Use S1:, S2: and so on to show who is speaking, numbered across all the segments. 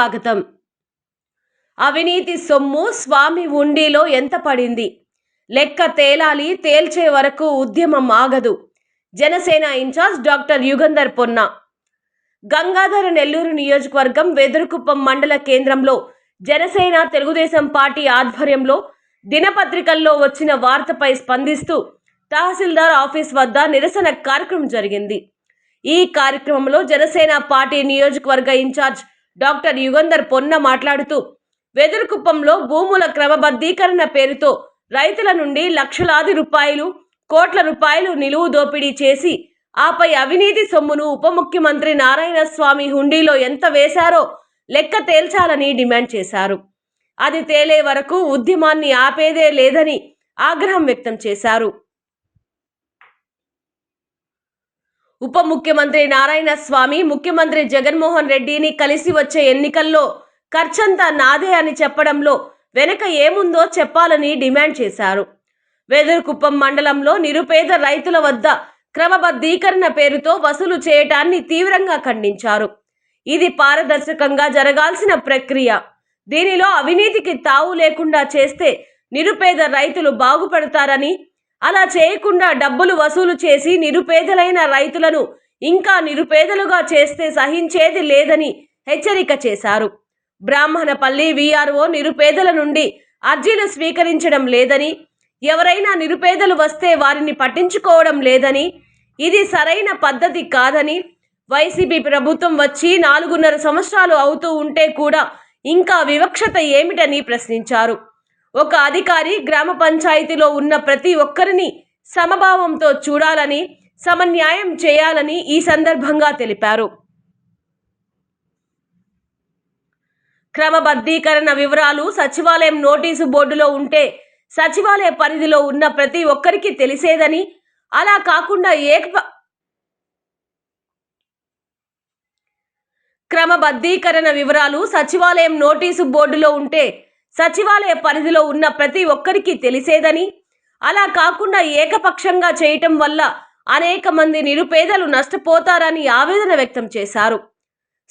S1: స్వాగతం. అవినీతి సొమ్ము స్వామి ఉండిలో ఎంత పడింది? లెక్క తేలాలి తేల్చే వరకు ఉద్యమం ఆగదు. జనసేన ఇన్ఛార్జ్ డాక్టర్ యుగంధర్ పొన్న. గంగాధర నెల్లూరు నియోజకవర్గం వెదురుకుప్పం మండల కేంద్రంలో జనసేన తెలుగుదేశం పార్టీ ఆధ్వర్యంలో దినపత్రికల్లో వచ్చిన వార్తపై స్పందిస్తూ తహసీల్దార్ ఆఫీస్ వద్ద నిరసన కార్యక్రమం జరిగింది. ఈ కార్యక్రమంలో జనసేన పార్టీ నియోజకవర్గ ఇన్ఛార్జ్ డాక్టర్ యుగంధర్ పొన్న మాట్లాడుతూ వెదురుకుప్పంలో భూముల క్రమబద్ధీకరణ పేరుతో రైతుల నుండి లక్షలాది రూపాయలు కోట్ల రూపాయలు నిలువు దోపిడీ చేసి ఆపై అవినీతి సొమ్మును ఉప ముఖ్యమంత్రి నారాయణ స్వామి హుండీలో ఎంత వేశారో లెక్క తేల్చాలని డిమాండ్ చేశారు. అది తేలే వరకు ఉద్యమాన్ని ఆపేదే లేదని ఆగ్రహం వ్యక్తం చేశారు. ఉప ముఖ్యమంత్రి నారాయణ స్వామి ముఖ్యమంత్రి జగన్మోహన్ రెడ్డిని కలిసి వచ్చే ఎన్నికల్లో ఖర్చంతా నాదే అని చెప్పడంలో వెనక ఏముందో చెప్పాలని డిమాండ్ చేశారు. వెదురుకుప్పం మండలంలో నిరుపేద రైతుల వద్ద క్రమబద్ధీకరణ పేరుతో వసూలు చేయటాన్ని తీవ్రంగా ఖండించారు. ఇది పారదర్శకంగా జరగాల్సిన ప్రక్రియ. దీనిలో అవినీతికి తావు లేకుండా చేస్తే నిరుపేద రైతులు బాగుపడతారని అలా చేయకుండా డబ్బులు వసూలు చేసి నిరుపేదలైన రైతులను ఇంకా నిరుపేదలుగా చేస్తే సహించేది లేదని హెచ్చరిక చేశారు. బ్రాహ్మణపల్లి వీఆర్ఓ నిరుపేదల నుండి అర్జీలు స్వీకరించడం లేదని ఎవరైనా నిరుపేదలు వస్తే వారిని పట్టించుకోవడం లేదని ఇది సరైన పద్ధతి కాదని వైసీపీ ప్రభుత్వం వచ్చి నాలుగున్నర సంవత్సరాలు అవుతూ ఉంటే కూడా ఇంకా వివక్షత ఏమిటని ప్రశ్నించారు. ఒక అధికారి గ్రామ పంచాయతీలో ఉన్న ప్రతి ఒక్కరిని సమభావంతో చూడాలని సమన్యాయం చేయాలని ఈ సందర్భంగా తెలిపారు. క్రమబద్ధీకరణ వివరాలు సచివాలయం నోటీసు బోర్డులో ఉంటే సచివాలయ పరిధిలో ఉన్న ప్రతి ఒక్కరికి తెలిసేదని అలా కాకుండా ఏక క్రమబద్ధీకరణ వివరాలు సచివాలయం నోటీసు బోర్డులో ఉంటే సచివాలయ పరిధిలో ఉన్న ప్రతి ఒక్కరికి తెలిసేదని అలా కాకుండా ఏకపక్షంగా చేయటం వల్ల అనేక మంది నిరుపేదలు నష్టపోతారని ఆవేదన వ్యక్తం చేశారు.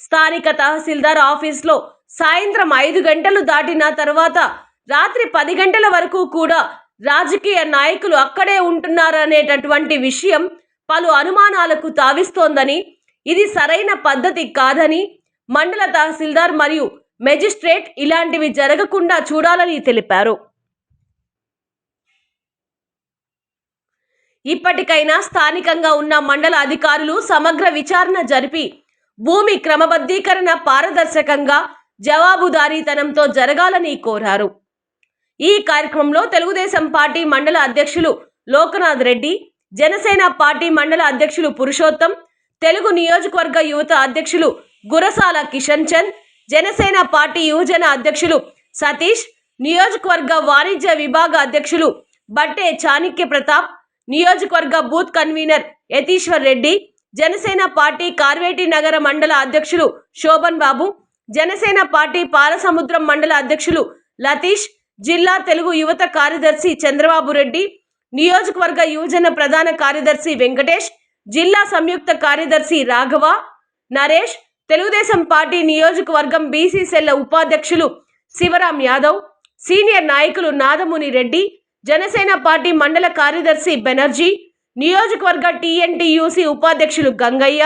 S1: స్థానిక తహసీల్దార్ ఆఫీస్లో సాయంత్రం ఐదు గంటలు దాటిన తర్వాత రాత్రి పది గంటల వరకు కూడా రాజకీయ నాయకులు అక్కడే ఉంటున్నారనేటటువంటి విషయం పలు అనుమానాలకు తావిస్తోందని ఇది సరైన పద్ధతి కాదని మండల తహసీల్దార్ మరియు మెజిస్ట్రేట్ ఇలాంటివి జరగకుండా చూడాలని తెలిపారు. ఇప్పటికైనా స్థానికంగా ఉన్న మండల అధికారులు సమగ్ర విచారణ జరిపి భూమి క్రమబద్ధీకరణ పారదర్శకంగా జవాబుదారీతనంతో జరగాలని కోరారు. ఈ కార్యక్రమంలో తెలుగుదేశం పార్టీ మండల అధ్యక్షులు లోకనాథ్ రెడ్డి జనసేన పార్టీ మండల అధ్యక్షులు పురుషోత్తం తెలుగు నియోజకవర్గ యువత అధ్యక్షులు గురసాల కిషన్ చంద్ జనసేన పార్టీ యువజన అధ్యక్షులు సతీష్ నియోజకవర్గ వాణిజ్య విభాగ అధ్యక్షులు బట్టే చాణిక్య ప్రతాప్ నియోజకవర్గ booth convener Yatishwar Reddy Janasena party Karveti Nagara మండల అధ్యక్షులు శోభన్ బాబు జనసేన పార్టీ పాలసముద్రం మండల అధ్యక్షులు లతీష్ జిల్లా తెలుగు యువత కార్యదర్శి చంద్రబాబు రెడ్డి నియోజకవర్గ యువజన ప్రధాన కార్యదర్శి వెంకటేష్ జిల్లా సంయుక్త కార్యదర్శి రాఘవ నరేష్ తెలుగుదేశం పార్టీ నియోజకవర్గం బీసీ సెల్ల ఉపాధ్యక్షులు శివరాం యాదవ్ సీనియర్ నాయకులు నాదముని రెడ్డి జనసేన పార్టీ మండల కార్యదర్శి బెనర్జీ నియోజకవర్గ టీఎన్టీయూసీ ఉపాధ్యక్షులు గంగయ్య.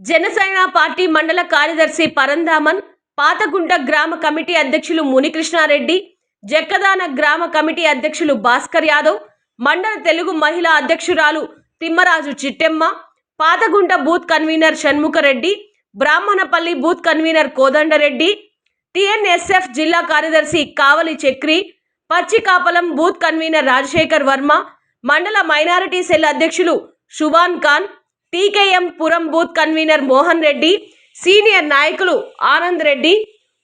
S1: జనసేన పార్టీ మండల కార్యదర్శి పరంధామన్ పాతగుంట గ్రామ కమిటీ అధ్యక్షులు మునికృష్ణారెడ్డి జక్కదాన గ్రామ కమిటీ అధ్యక్షులు భాస్కర్ యాదవ్ మండల తెలుగు మహిళా అధ్యక్షురాలు Thimmaraju Chittemma Pathagunta booth convener Shanmukha Reddy Brahmanapalli booth convener Kodanda Reddy TNSF జిల్లా కార్యదర్శి కావలి చక్రి పచ్చికాపలం బూత్ కన్వీనర్ రాజశేఖర్ వర్మ మండల మైనారిటీ సెల్ అధ్యక్షులు Shuban Khan TKM Puram booth convener Mohan Reddy senior నాయకులు Anand Reddy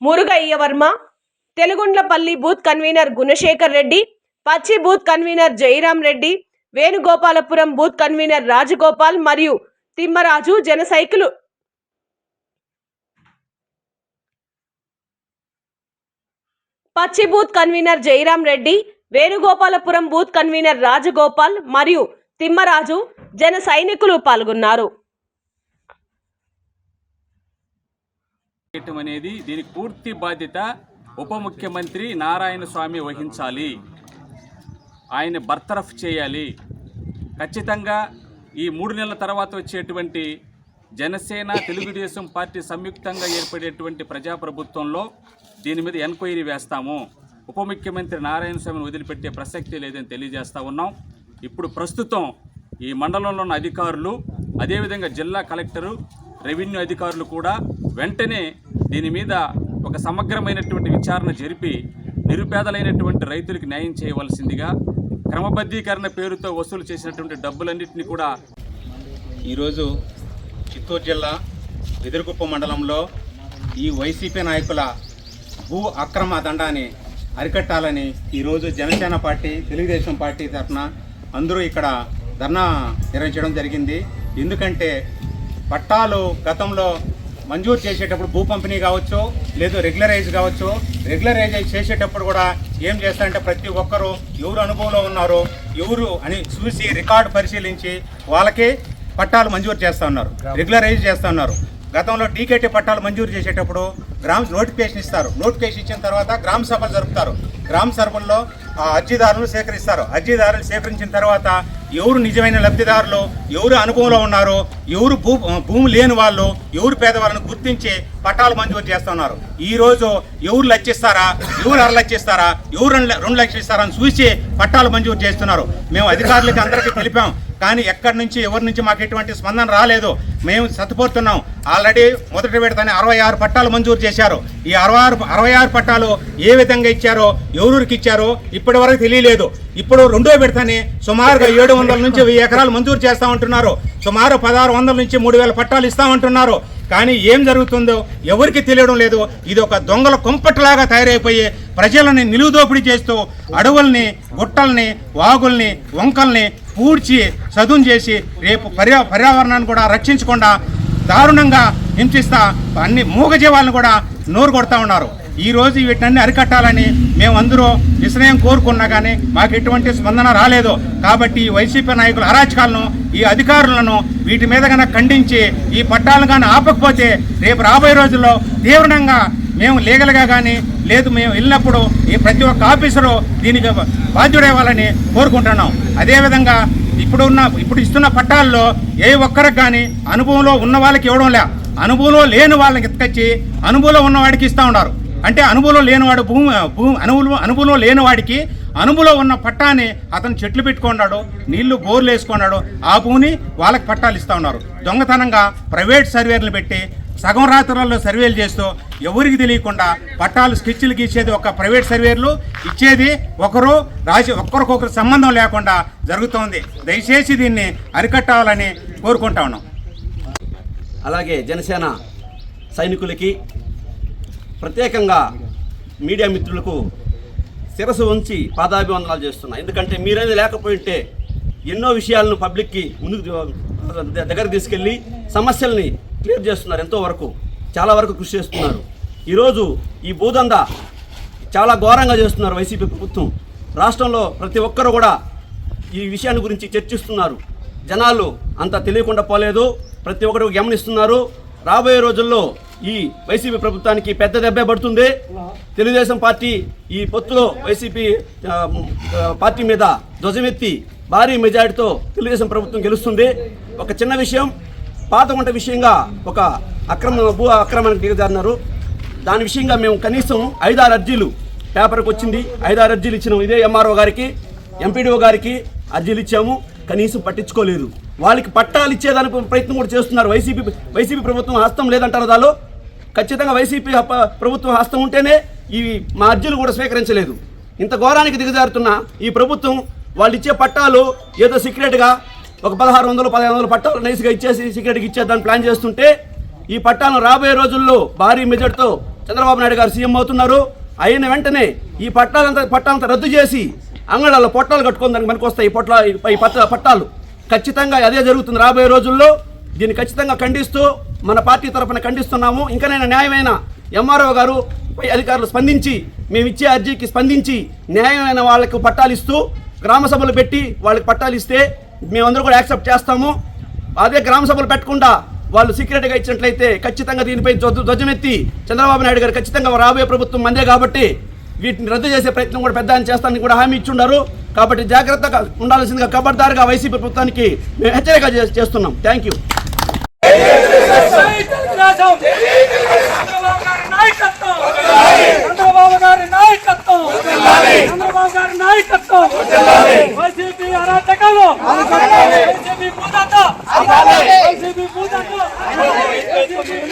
S1: Murugaiah Varma Telugundlapalli booth convener Gunasekhar Reddy Pachi booth convener Jayaram Reddy Venugopalapuram booth convener Rajagopal మరియు తిమ్మరాజు జన cycle. Pachi booth convener Jayaram Reddy Venugopalapuram booth convener Rajagopal మరియు తిమ్మరాజు జన సైనికులు పాల్గొన్నారు.
S2: చేయటం అనేది దీనికి పూర్తి బాధ్యత ఉప ముఖ్యమంత్రి నారాయణ స్వామి వహించాలి. ఆయన బర్తరఫ్ చేయాలి. ఖచ్చితంగా ఈ మూడు నెలల తర్వాత వచ్చేటువంటి జనసేన తెలుగుదేశం పార్టీ సంయుక్తంగా ఏర్పడేటువంటి ప్రజాప్రభుత్వంలో దీని మీద ఎంక్వైరీ వేస్తాము. ఉప ముఖ్యమంత్రి నారాయణ స్వామిని వదిలిపెట్టే ప్రసక్తి లేదని తెలియజేస్తూ ఉన్నాం. ఇప్పుడు ప్రస్తుతం ఈ మండలంలో ఉన్న అధికారులు అదేవిధంగా జిల్లా కలెక్టరు రెవెన్యూ అధికారులు కూడా వెంటనే దీని మీద ఒక సమగ్రమైనటువంటి విచారణ జరిపి నిరుపేదలైనటువంటి రైతులకు న్యాయం చేయవలసిందిగా క్రమబద్ధీకరణ పేరుతో వసూలు చేసినటువంటి డబ్బులన్నింటినీ కూడా
S3: ఈరోజు చిత్తూరు జిల్లా వెదురుకుప్ప మండలంలో ఈ వైసీపీ నాయకుల భూ అక్రమ దండాన్ని అరికట్టాలని ఈరోజు జనసేన పార్టీ తెలుగుదేశం పార్టీ తరఫున అందరూ ఇక్కడ ధర్నా నిర్వహించడం జరిగింది. ఎందుకంటే పట్టాలు గతంలో మంజూరు చేసేటప్పుడు భూ పంపిణీ కావచ్చు లేదు రెగ్యులరైజ్ కావచ్చు రెగ్యులరైజ్ చేసేటప్పుడు కూడా ఏం చేస్తారంటే ప్రతి ఒక్కరూ ఎవరు అనుభవంలో ఉన్నారో ఎవరు అని చూసి రికార్డు పరిశీలించి వాళ్ళకి పట్టాలు మంజూరు చేస్తా ఉన్నారు రెగ్యులరైజ్ చేస్తా ఉన్నారు. గతంలో టీకేటీ పట్టాలు మంజూరు చేసేటప్పుడు గ్రామ నోటిఫికేషన్ ఇస్తారు. నోటిఫికేషన్ ఇచ్చిన తర్వాత గ్రామ సభలు జరుపుతారు. గ్రామ సభల్లో ఆ అర్జీదారులను సేకరిస్తారు. అర్జీదారులు సేకరించిన తర్వాత ఎవరు నిజమైన లబ్ధిదారులు ఎవరు అనుభవంలో ఉన్నారో ఎవరు భూ భూమి లేని వాళ్ళు ఎవరు పేదవాళ్ళని గుర్తించి పట్టాలు మంజూరు చేస్తున్నారు ఈ రోజు ఎవరు లక్షిస్తారా ఎవరు అరలక్షిస్తారా ఎవరు రెండు రెండు లక్షలు ఇస్తారా అని చూసి పట్టాలు మంజూరు చేస్తున్నారు. మేము అధికారులకి అందరికీ తెలిపాం కానీ ఎక్కడి నుంచి ఎవరి నుంచి మాకు ఎటువంటి స్పందన రాలేదు. మేము సత్తుపోతున్నాం ఆల్రెడీ మొదటి విడతనే అరవై ఆరు పట్టాలు మంజూరు చేశారు. ఈ అరవై ఆరు అరవై ఆరు పట్టాలు ఏ విధంగా ఇచ్చారో ఎవరికి ఇచ్చారో ఇప్పటి వరకు తెలియలేదు. ఇప్పుడు రెండో విడతని సుమారుగా ఏడు వందల నుంచి వెయ్యి ఎకరాలు మంజూరు చేస్తా ఉంటున్నారు. సుమారు పదహారు వందల నుంచి మూడు వేల పట్టాలు ఇస్తామంటున్నారు కానీ ఏం జరుగుతుందో ఎవరికి తెలియడం లేదు. ఇది ఒక దొంగల కొంపట్లాగా తయారైపోయి ప్రజలని నిలువుదోపిడీ చేస్తూ అడవుల్ని గుట్టల్ని వాగుల్ని వంకల్ని పూడ్చి చదును చేసి రేపు పర్యా పర్యావరణాన్ని కూడా రక్షించకుండా దారుణంగా హింసిస్తా అన్ని మూగజీవాలను కూడా నోరు కొడతా ఉన్నారు. ఈ రోజు వీటిని అరికట్టాలని మేము అందరూ విశ్రయం కోరుకున్నా కానీ మాకు ఎటువంటి స్పందన రాలేదు. కాబట్టి ఈ వైసీపీ నాయకుల అరాచకాలను ఈ అధికారులను వీటి మీద కనుక ఖండించి ఈ పట్టాలను కానీ ఆపకపోతే రేపు రాబోయే రోజుల్లో తీవ్రంగా మేము లీగల్గా కానీ లేదు మేము వెళ్ళినప్పుడు ఈ ప్రతి ఒక్క ఆఫీసరు దీనికి బాధ్యుడేవాలని కోరుకుంటున్నాం. అదేవిధంగా ఇప్పుడు ఉన్న ఇప్పుడు ఇస్తున్న పట్టాల్లో ఏ ఒక్కరికి కానీ అనుభవంలో ఉన్న వాళ్ళకి ఇవ్వడం లే. అనుభవంలో లేని వాళ్ళకి ఎత్తుకొచ్చి అనుభవంలో ఉన్నవాడికి ఇస్తూ ఉన్నారు. అంటే అనుభవం లేనివాడు భూమి భూమి అనుభవం అనుభవం లేనివాడికి అనుభవం ఉన్న పట్టాని అతను చెట్లు పెట్టుకున్నాడు నీళ్ళు బోర్లు వేసుకున్నాడు ఆ భూమిని వాళ్ళకి పట్టాలు ఇస్తూ ఉన్నారు. దొంగతనంగా ప్రైవేట్ సర్వేర్లు పెట్టి సగం రాత్రులలో సర్వేలు చేస్తూ ఎవరికి తెలియకుండా పట్టాలు స్కెచ్లు గీసేది ఒక ప్రైవేట్ సర్వేర్లు ఇచ్చేది ఒకరు రాసి ఒక్కరికొకరు సంబంధం లేకుండా జరుగుతోంది. దయచేసి దీన్ని అరికట్టాలని కోరుకుంటా ఉన్నాం.
S4: అలాగే జనసేన సైనికులకి ప్రత్యేకంగా మీడియా మిత్రులకు శిరసు ఉంచి పాదాభివందనాలు చేస్తున్నా. ఎందుకంటే మీరేది లేకపోయింటే ఎన్నో విషయాలను పబ్లిక్కి ముందుకు దగ్గర తీసుకెళ్ళి సమస్యల్ని క్లియర్ చేస్తున్నారు ఎంతో వరకు చాలా వరకు కృషి చేస్తున్నారు. ఈరోజు ఈ భూదంద చాలా ఘోరంగా చేస్తున్నారు వైసీపీ ప్రభుత్వం. రాష్ట్రంలో ప్రతి ఒక్కరు కూడా ఈ విషయాన్ని గురించి చర్చిస్తున్నారు. జనాలు అంత తెలియకుండా పోలేదు. ప్రతి ఒక్కరు గమనిస్తున్నారు. రాబోయే రోజుల్లో ఈ వైసీపీ ప్రభుత్వానికి పెద్ద దెబ్బే పడుతుంది. తెలుగుదేశం పార్టీ ఈ పొత్తులో వైసీపీ పార్టీ మీద ధ్వజమెత్తి భారీ మెజారిటీతో తెలుగుదేశం ప్రభుత్వం గెలుస్తుంది. ఒక చిన్న విషయం పాత వంట విషయంగా ఒక అక్రమ భూ అక్రమానికి దిగజారినారు. దాని విషయంగా మేము కనీసం ఐదారు అర్జీలు పేపర్కి వచ్చింది. ఐదారు అర్జీలు ఇచ్చినాం ఇదే ఎంఆర్ఓ గారికి ఎంపీడీఓ గారికి అర్జీలు ఇచ్చాము. కనీసం పట్టించుకోలేదు. వాళ్ళకి పట్టాలు ఇచ్చేదానికి ప్రయత్నం కూడా చేస్తున్నారు. వైసీపీ వైసీపీ ప్రభుత్వం హస్తం లేదంటారు దాలో? ఖచ్చితంగా వైసీపీ ప్రభుత్వం హస్తం ఉంటేనే ఈ మా అర్జీలు కూడా స్వీకరించలేదు. ఇంత ఘోరానికి దిగజారుతున్న ఈ ప్రభుత్వం వాళ్ళు ఇచ్చే పట్టాలు ఏదో సీక్రెట్గా ఒక పదహారు వందలు పదిహేను వందల పట్టాలు నైస్గా ఇచ్చేసి సీక్రెట్గా ఇచ్చేద్దాన్ని ప్లాన్ చేస్తుంటే ఈ పట్టాలను రాబోయే రోజుల్లో భారీ మెజార్టీతో చంద్రబాబు నాయుడు గారు సీఎం అవుతున్నారు. అయిన వెంటనే ఈ పట్టాలంతా పట్టాలంతా రద్దు చేసి అంగళాల్లో పొట్టాలు కట్టుకొని దానికి మనకు వస్తాయి ఈ పొట్ల ఈ పట్ట పట్టాలు. ఖచ్చితంగా అదే జరుగుతుంది రాబోయే రోజుల్లో. దీన్ని ఖచ్చితంగా ఖండిస్తూ మన పార్టీ తరఫున ఖండిస్తున్నాము. ఇంకనైనా న్యాయమైన ఎంఆర్ఓ గారు పై అధికారులు స్పందించి మేము ఇచ్చే అర్జీకి స్పందించి న్యాయమైన వాళ్ళకు పట్టాలు ఇస్తూ గ్రామ సభలు పెట్టి వాళ్ళకి పట్టాలు ఇస్తే మేమందరూ కూడా యాక్సెప్ట్ చేస్తాము. అదే గ్రామ సభలు పెట్టకుండా వాళ్ళు సీక్రెట్గా ఇచ్చినట్లయితే ఖచ్చితంగా దీనిపై ధ్వజమెత్తి చంద్రబాబు నాయుడు గారు ఖచ్చితంగా రాబోయే ప్రభుత్వం మందే కాబట్టి వీటిని రద్దు చేసే ప్రయత్నం కూడా పెద్ద అని చేస్తానని కూడా హామీ ఇచ్చున్నారు కాబట్టి జాగ్రత్తగా ఉండాల్సిందిగా కబడ్దారుగా వైసీపీ ప్రభుత్వానికి మేము హెచ్చరిక చేస్తున్నాం. Thank you.